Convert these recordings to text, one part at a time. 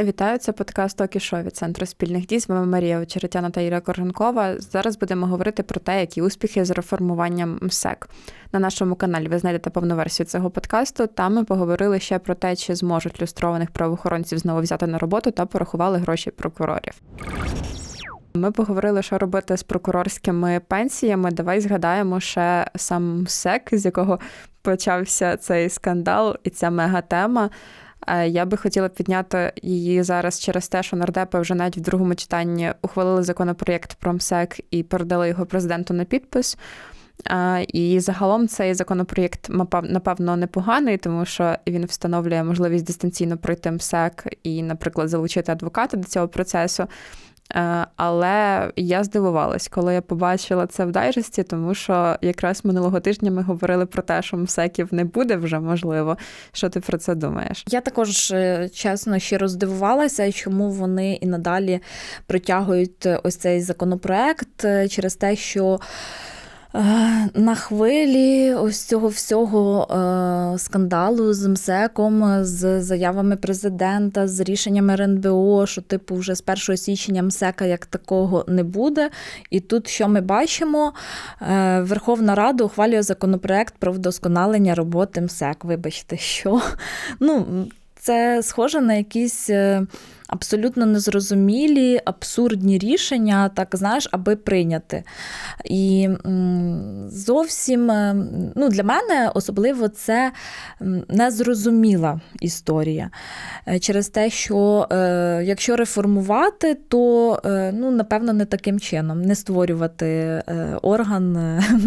Вітаю, це подкаст Окішо від центру спільних дій. З вами Марія Очеретяна та Іра Корженкова. Зараз будемо говорити про те, які успіхи з реформуванням МСЕК. На нашому каналі ви знайдете повну версію цього подкасту. Там ми поговорили ще про те, чи зможуть люстрованих правоохоронців знову взяти на роботу та порахували гроші прокурорів. Ми поговорили, що робити з прокурорськими пенсіями. Давай згадаємо ще сам МСЕК, з якого почався цей скандал і ця мегатема. Е, Я би хотіла підняти її зараз через те, що нардепи вже навіть в другому читанні ухвалили законопроєкт про МСЕК і передали його президенту на підпис. Е, І загалом цей законопроєкт напевно непоганий, тому що він встановлює можливість дистанційно пройти МСЕК і, наприклад, залучити адвоката до цього процесу. Е, Але я здивувалась, коли я побачила це в дайджесті, тому що якраз минулого тижня ми говорили про те, що МСЕКів не буде вже можливо. Що ти про це думаєш? Я також е, чесно щиро здивувалася, чому вони і надалі протягують е, ось цей законопроект через те, що. Е, На хвилі ось цього всього е, скандалу з МСЕКом, з заявами президента, з рішеннями РНБО, що типу вже з 1 січня МСЕКа як такого не буде. І тут що ми бачимо? Е, Верховна Рада ухвалює законопроект про вдосконалення роботи МСЕК. Вибачте, що ну, це схоже на якісь абсолютно незрозумілі, абсурдні рішення, так знаєш, аби прийняти. І зовсім е, ну, для мене особливо це незрозуміла історія. Е, Через те, що е, якщо реформувати, то ну, напевно не таким чином, не створювати орган,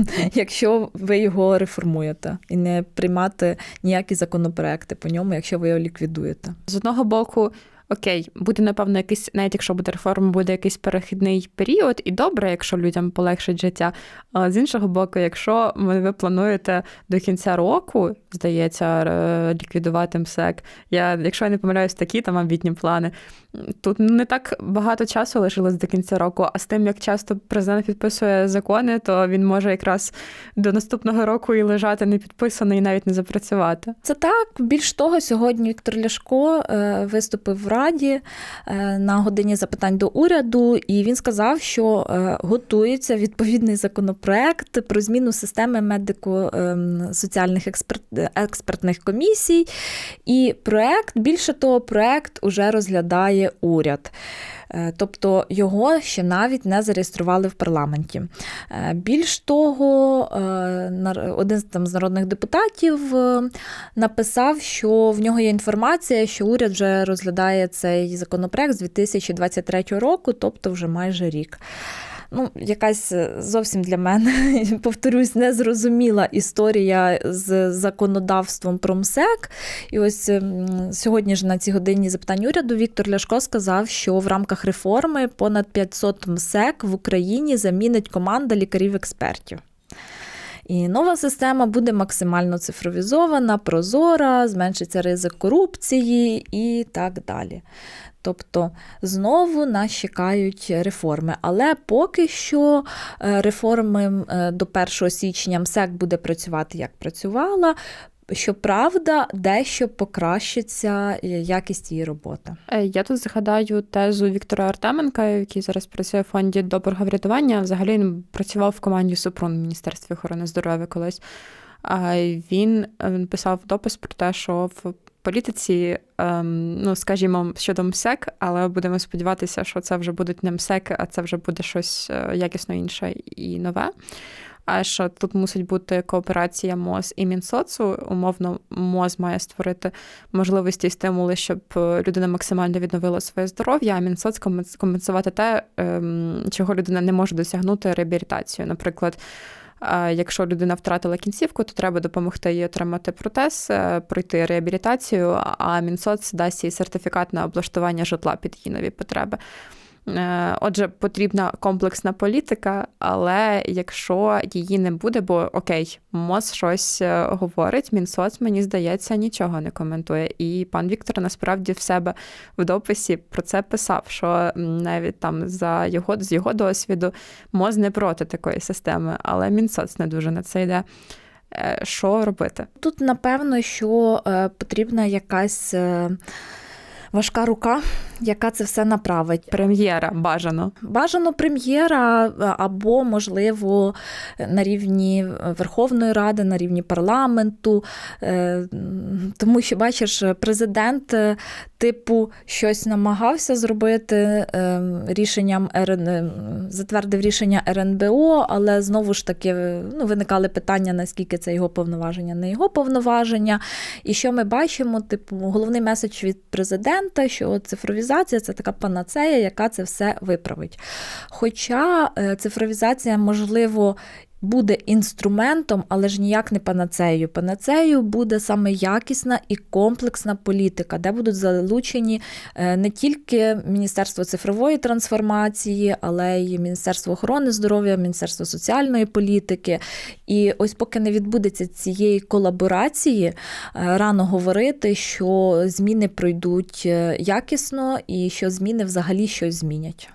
якщо ви його реформуєте, і не приймати ніякі законопроекти по ньому, якщо ви його ліквідуєте. З одного боку, окей, буде, напевно, якийсь, навіть якщо буде реформа, буде якийсь перехідний період, і добре, якщо людям полегшить життя. А з іншого боку, якщо ви плануєте до кінця року, здається, ліквідувати МСЕК, я, якщо я не помиляюсь, такі там амбітні плани. Тут не так багато часу лишилось до кінця року, а з тим, як часто президент підписує закони, то він може якраз до наступного року і лежати не підписаний, і навіть не запрацювати. Це так. Більш того, сьогодні Віктор Ляшко е, виступив в Раді е, на годині запитань до уряду, і він сказав, що е, готується відповідний законопроект про зміну системи медико-соціальних експертних комісій. І проект, більше того, проект уже розглядає уряд. Е, Тобто його ще навіть не зареєстрували в парламенті. Е, Більш того, е, один там з народних депутатів написав, що в нього є інформація, що уряд вже розглядає цей законопроект з 2023 року, тобто вже майже рік. Ну, якась е, зовсім для мене, повторюсь, незрозуміла історія з законодавством про МСЕК. І ось сьогодні ж на цій годині запитань уряду Віктор Ляшко сказав, що в рамках реформи понад 500 МСЕК в Україні замінить команда лікарів-експертів. І нова система буде максимально цифровізована, прозора, зменшиться ризик корупції і так далі. Тобто знову нас чекають реформи. Але поки що е, реформи е, до 1 січня МСЕК буде працювати як працювала. Щоправда, дещо покращиться е, якість її роботи. Е, Я тут згадаю тезу Віктора Артеменка, який зараз працює в фонді доброго врятування. Взагалі він працював в команді Супрун в Міністерстві охорони здоров'я колись. Він е, писав допис про те, що в політиці, ем, ну скажімо, щодо МСЕК, але будемо сподіватися, що це вже будуть не МСЕК, а це вже буде щось якісно інше і нове. А що тут мусить бути кооперація МОЗ і Мінсоцу. Умовно, МОЗ має створити можливості і стимули, щоб е, людина максимально відновила своє здоров'я, а Мінсоц компенсувати те, ем, чого людина не може досягнути реабілітацією. Наприклад, е, якщо людина втратила кінцівку, то треба допомогти їй отримати протез, е, пройти реабілітацію, а Мінсоц дасть їй сертифікат на облаштування житла під її нові потреби. Е, Отже, потрібна комплексна політика, але якщо її не буде, бо окей, МОЗ щось е, говорить, Мінсоц, мені здається, нічого не коментує. І пан Віктор насправді в себе в дописі про це писав, що навіть там за його з його досвіду МОЗ не проти такої системи, але Мінсоц не дуже на це йде. Е, Що робити? Тут, напевно, що потрібна якась. важка рука, яка це все направить. Прем'єра бажано. Бажано прем'єра е, або, можливо, на рівні Верховної Ради, на рівні парламенту. Е, Тому що, бачиш, президент, е, типу, щось намагався зробити рішенням РН, затвердив рішення РНБО, але знову ж таки ну, виникали питання, наскільки це його повноваження, не його повноваження. І що ми бачимо? Типу, головний меседж від президента, що цифровізація це така панацея, яка це все виправить. Хоча е, цифровізація, можливо, буде інструментом, але ж ніяк не панацею. Панацею буде саме якісна і комплексна політика, де будуть залучені е, не тільки Міністерство цифрової трансформації, але й Міністерство охорони здоров'я, Міністерство соціальної політики. І ось поки не відбудеться цієї колаборації, е, рано говорити, що зміни пройдуть е, якісно і що зміни взагалі щось змінять.